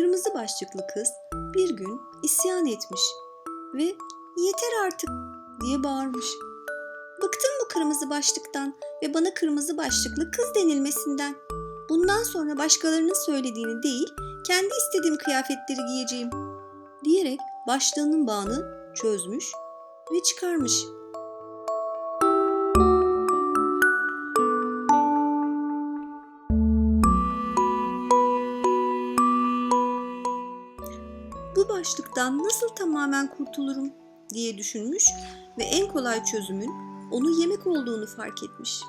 Kırmızı başlıklı kız bir gün isyan etmiş ve yeter artık diye bağırmış. Bıktım bu kırmızı başlıktan ve bana kırmızı başlıklı kız denilmesinden. Bundan sonra başkalarının söylediğini değil, kendi istediğim kıyafetleri giyeceğim diyerek başlığının bağını çözmüş ve çıkarmış. Bu başlıktan nasıl tamamen kurtulurum diye düşünmüş ve en kolay çözümün onu yemek olduğunu fark etmiş.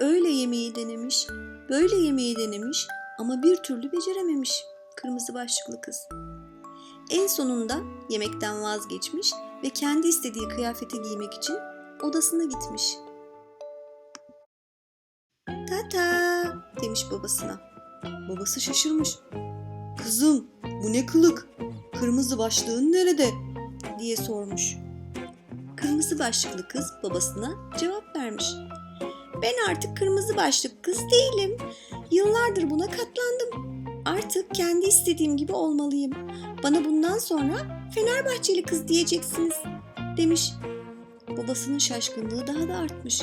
Öyle yemeği denemiş, böyle yemeği denemiş ama bir türlü becerememiş kırmızı başlıklı kız. En sonunda yemekten vazgeçmiş ve kendi istediği kıyafeti giymek için odasına gitmiş. Tata demiş babasına. Babası şaşırmış. Kızım bu ne kılık? Kırmızı başlığın nerede? diye sormuş. Kırmızı başlıklı kız babasına cevap vermiş. Ben artık kırmızı başlık kız değilim. Yıllardır buna katlandım. Artık kendi istediğim gibi olmalıyım. Bana bundan sonra Fenerbahçeli kız diyeceksiniz demiş. Babasının şaşkınlığı daha da artmış.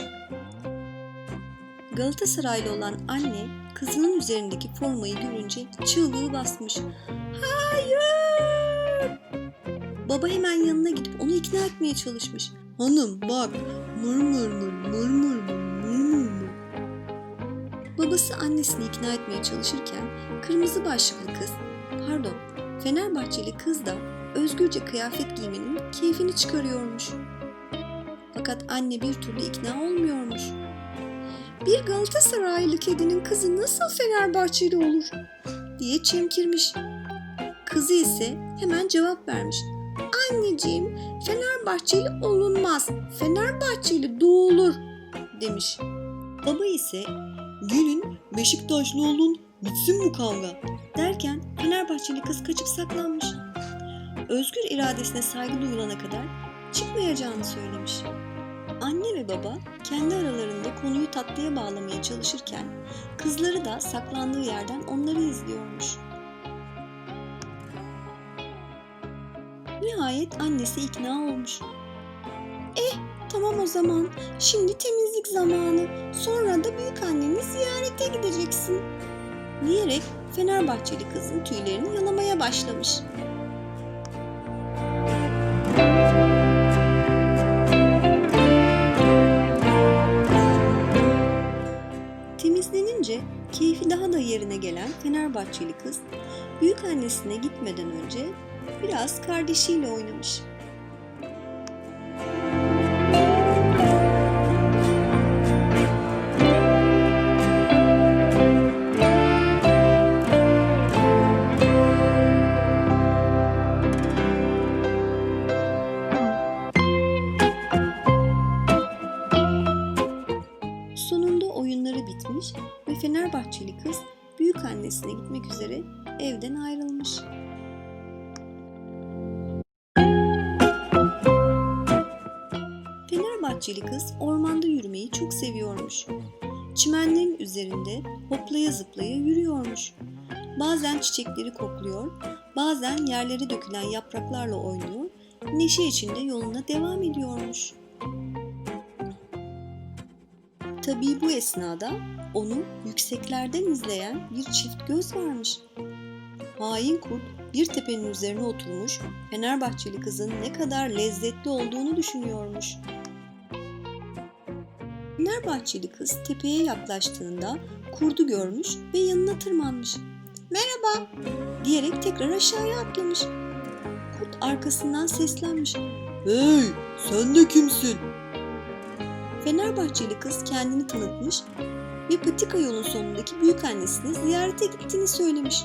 Galatasaraylı olan anne kızının üzerindeki formayı görünce çığlığı basmış. Hayır! Baba hemen yanına gidip onu ikna etmeye çalışmış. Hanım bak mırmır mır mırmır mır mırmır mır. Babası annesini ikna etmeye çalışırken kırmızı başlıklı kız, pardon Fenerbahçeli kız da özgürce kıyafet giymenin keyfini çıkarıyormuş. Fakat anne bir türlü ikna olmuyormuş. Bir Galatasaraylı kedinin kızı nasıl Fenerbahçeli olur? diye çemkirmiş. Kızı ise hemen cevap vermiş. Anneciğim Fenerbahçeli olunmaz. Fenerbahçeli doğulur demiş. Baba ise gelin Beşiktaşlı olun bitsin bu kavga derken Fenerbahçeli kız kaçıp saklanmış. Özgür iradesine saygı duyulana kadar çıkmayacağını söylemiş. Ve baba kendi aralarında konuyu tatlıya bağlamaya çalışırken kızları da saklandığı yerden onları izliyormuş. Nihayet annesi ikna olmuş. Eh tamam o zaman şimdi temizlik zamanı sonra da büyük anneni ziyarete gideceksin diyerek Fenerbahçeli kızın tüylerini yalamaya başlamış. Temizlenince keyfi daha da yerine gelen Fenerbahçeli kız büyük annesine gitmeden önce biraz kardeşiyle oynamış. Bitmiş ve Fenerbahçeli kız büyük annesine gitmek üzere evden ayrılmış. Fenerbahçeli kız ormanda yürümeyi çok seviyormuş. Çimenlerin üzerinde hoplaya zıplaya yürüyormuş. Bazen çiçekleri kokluyor, bazen yerlere dökülen yapraklarla oynuyor, neşe içinde yoluna devam ediyormuş. Tabii bu esnada onu yükseklerden izleyen bir çift göz varmış. Hain kurt bir tepenin üzerine oturmuş, Fenerbahçeli kızın ne kadar lezzetli olduğunu düşünüyormuş. Fenerbahçeli kız tepeye yaklaştığında kurdu görmüş ve yanına tırmanmış. Merhaba diyerek tekrar aşağıya atlamış. Kurt arkasından seslenmiş. Hey sen de kimsin? Fenerbahçeli kız kendini tanıtmış ve patika yolun sonundaki büyük annesini ziyarete gittiğini söylemiş.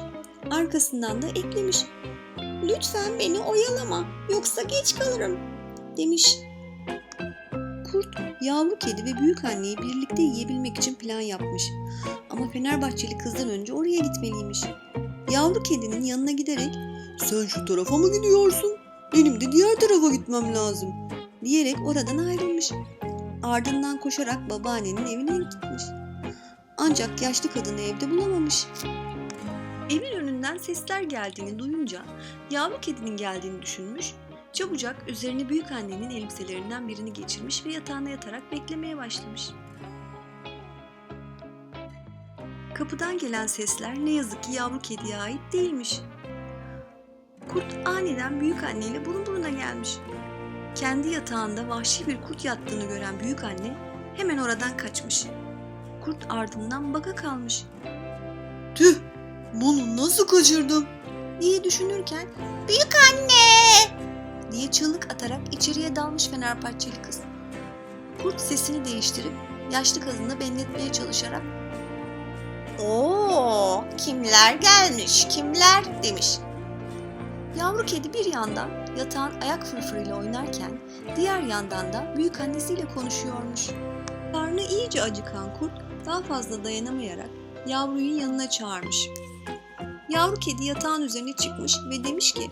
Arkasından da eklemiş. Lütfen beni oyalama yoksa geç kalırım demiş. Kurt yavru kedi ve büyük anneyi birlikte yiyebilmek için plan yapmış. Ama Fenerbahçeli kızdan önce oraya gitmeliymiş. Yavru kedinin yanına giderek sen şu tarafa mı gidiyorsun? Benim de diğer tarafa gitmem lazım diyerek oradan ayrılmış. Ardından koşarak babaannenin evine gitmiş. Ancak yaşlı kadını evde bulamamış. Evin önünden sesler geldiğini duyunca yavru kedinin geldiğini düşünmüş, çabucak üzerine büyük annenin elbiselerinden birini geçirmiş ve yatağına yatarak beklemeye başlamış. Kapıdan gelen sesler ne yazık ki yavru kediye ait değilmiş. Kurt aniden büyük anneyle burun buruna gelmiş. Kendi yatağında vahşi bir kurt yattığını gören büyük anne hemen oradan kaçmış. Kurt ardından baka kalmış. Tüh! Bunu nasıl kaçırdım? diye düşünürken büyük anne diye çığlık atarak içeriye dalmış Fenerbahçeli kız. Kurt sesini değiştirip yaşlı kadını benletmeye çalışarak Oo, kimler gelmiş, kimler demiş. Yavru kedi bir yandan yatağın ayak fırfırıyla oynarken diğer yandan da büyük annesiyle konuşuyormuş. Karnı iyice acıkan kurt daha fazla dayanamayarak yavruyu yanına çağırmış. Yavru kedi yatağın üzerine çıkmış ve demiş ki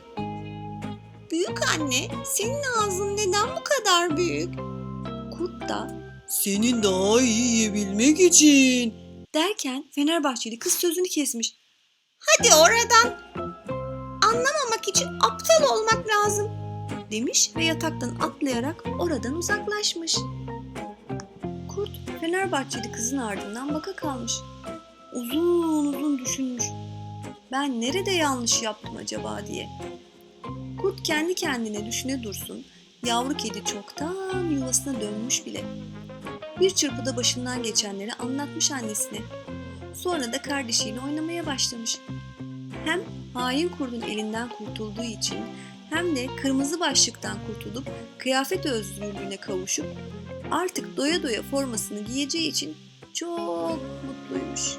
Büyük anne senin ağzın neden bu kadar büyük? Kurt da Senin daha iyi yiyebilmek için. derken Fenerbahçeli kız sözünü kesmiş. Hadi oradan. Anlamamak için aptal olmak lazım. Demiş ve yataktan atlayarak oradan uzaklaşmış. Kurt Fenerbahçeli kızın ardından baka kalmış. Uzun uzun düşünmüş. Ben nerede yanlış yaptım acaba diye. Kurt kendi kendine düşüne dursun. Yavru kedi çoktan yuvasına dönmüş bile. Bir çırpıda başından geçenleri anlatmış annesine. Sonra da kardeşiyle oynamaya başlamış. Hem hain kurdun elinden kurtulduğu için hem de kırmızı başlıktan kurtulup kıyafet özgürlüğüne kavuşup artık doya doya formasını giyeceği için çok mutluymuş.